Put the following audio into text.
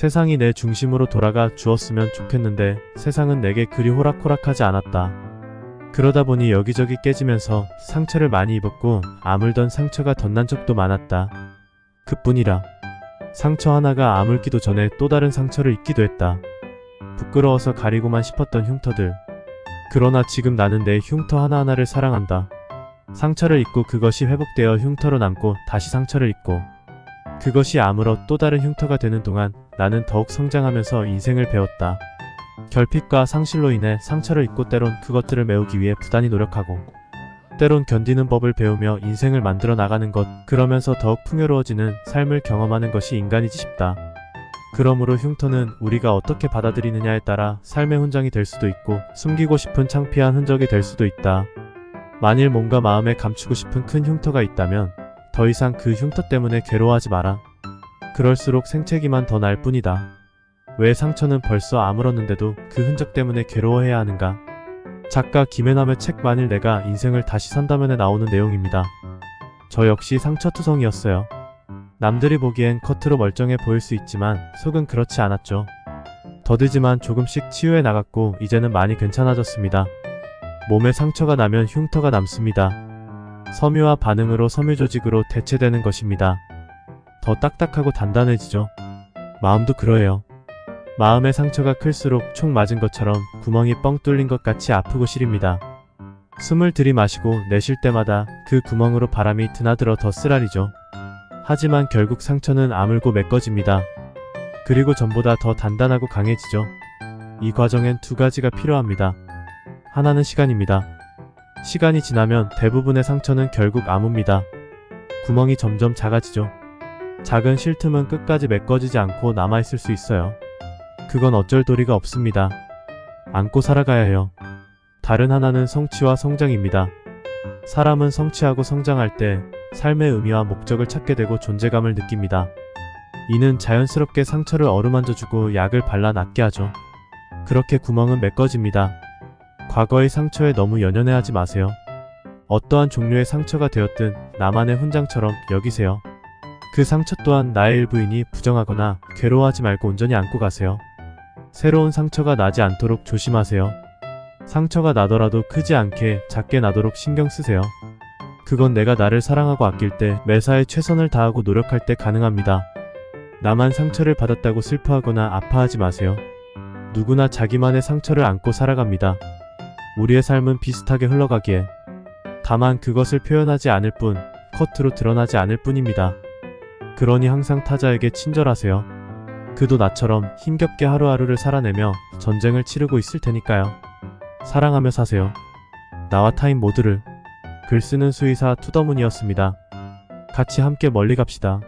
세상이 내 중심으로 돌아가 주었으면 좋겠는데 세상은 내게 그리 호락호락하지 않았다. 그러다 보니 여기저기 깨지면서 상처를 많이 입었고 아물던 상처가 덧난 적도 많았다. 그뿐이라. 상처 하나가 아물기도 전에 또 다른 상처를 입기도 했다. 부끄러워서 가리고만 싶었던 흉터들. 그러나 지금 나는 내 흉터 하나하나를 사랑한다. 상처를 입고 그것이 회복되어 흉터로 남고 다시 상처를 입고 그것이 아물어 또 다른 흉터가 되는 동안 나는 더욱 성장하면서 인생을 배웠다. 결핍과 상실로 인해 상처를 입고 때론 그것들을 메우기 위해 부단히 노력하고 때론 견디는 법을 배우며 인생을 만들어 나가는 것 그러면서 더욱 풍요로워지는 삶을 경험하는 것이 인간이지 싶다. 그러므로 흉터는 우리가 어떻게 받아들이느냐에 따라 삶의 훈장이 될 수도 있고 숨기고 싶은 창피한 흔적이 될 수도 있다. 만일 뭔가 마음에 감추고 싶은 큰 흉터가 있다면 더 이상 그 흉터 때문에 괴로워하지 마라. 그럴수록 생채기만 더 날 뿐이다. 왜 상처는 벌써 아물었는데도 그 흔적 때문에 괴로워해야 하는가? 작가 김혜남의 책 만일 내가 인생을 다시 산다면에 나오는 내용입니다. 저 역시 상처투성이었어요. 남들이 보기엔 겉으로 멀쩡해 보일 수 있지만 속은 그렇지 않았죠. 더디지만 조금씩 치유해 나갔고 이제는 많이 괜찮아졌습니다. 몸에 상처가 나면 흉터가 남습니다. 섬유와 반응으로 섬유 조직으로 대체되는 것입니다. 더 딱딱하고 단단해지죠. 마음도 그러해요. 마음의 상처가 클수록 총 맞은 것처럼 구멍이 뻥 뚫린 것 같이 아프고 시립니다. 숨을 들이마시고 내쉴 때마다 그 구멍으로 바람이 드나들어 더 쓰라리죠. 하지만 결국 상처는 아물고 메꿔집니다. 그리고 전보다 더 단단하고 강해지죠. 이 과정엔 두 가지가 필요합니다. 하나는 시간입니다. 시간이 지나면 대부분의 상처는 결국 아뭅니다. 구멍이 점점 작아지죠. 작은 쉴 틈은 끝까지 메꿔지지 않고 남아있을 수 있어요. 그건 어쩔 도리가 없습니다. 안고 살아가야 해요. 다른 하나는 성취와 성장입니다. 사람은 성취하고 성장할 때 삶의 의미와 목적을 찾게 되고 존재감을 느낍니다. 이는 자연스럽게 상처를 어루만져주고 약을 발라 낫게 하죠. 그렇게 구멍은 메꿔집니다. 과거의 상처에 너무 연연해하지 마세요. 어떠한 종류의 상처가 되었든 나만의 훈장처럼 여기세요. 그 상처 또한 나의 일부이니 부정하거나 괴로워하지 말고 온전히 안고 가세요. 새로운 상처가 나지 않도록 조심하세요. 상처가 나더라도 크지 않게 작게 나도록 신경 쓰세요. 그건 내가 나를 사랑하고 아낄 때 매사에 최선을 다하고 노력할 때 가능합니다. 나만 상처를 받았다고 슬퍼하거나 아파하지 마세요. 누구나 자기만의 상처를 안고 살아갑니다. 우리의 삶은 비슷하게 흘러가기에 다만 그것을 표현하지 않을 뿐 커트로 드러나지 않을 뿐입니다. 그러니 항상 타자에게 친절하세요. 그도 나처럼 힘겹게 하루하루를 살아내며 전쟁을 치르고 있을 테니까요. 사랑하며 사세요. 나와 타임 모두를 글 쓰는 수의사 투더문이었습니다. 같이 함께 멀리 갑시다.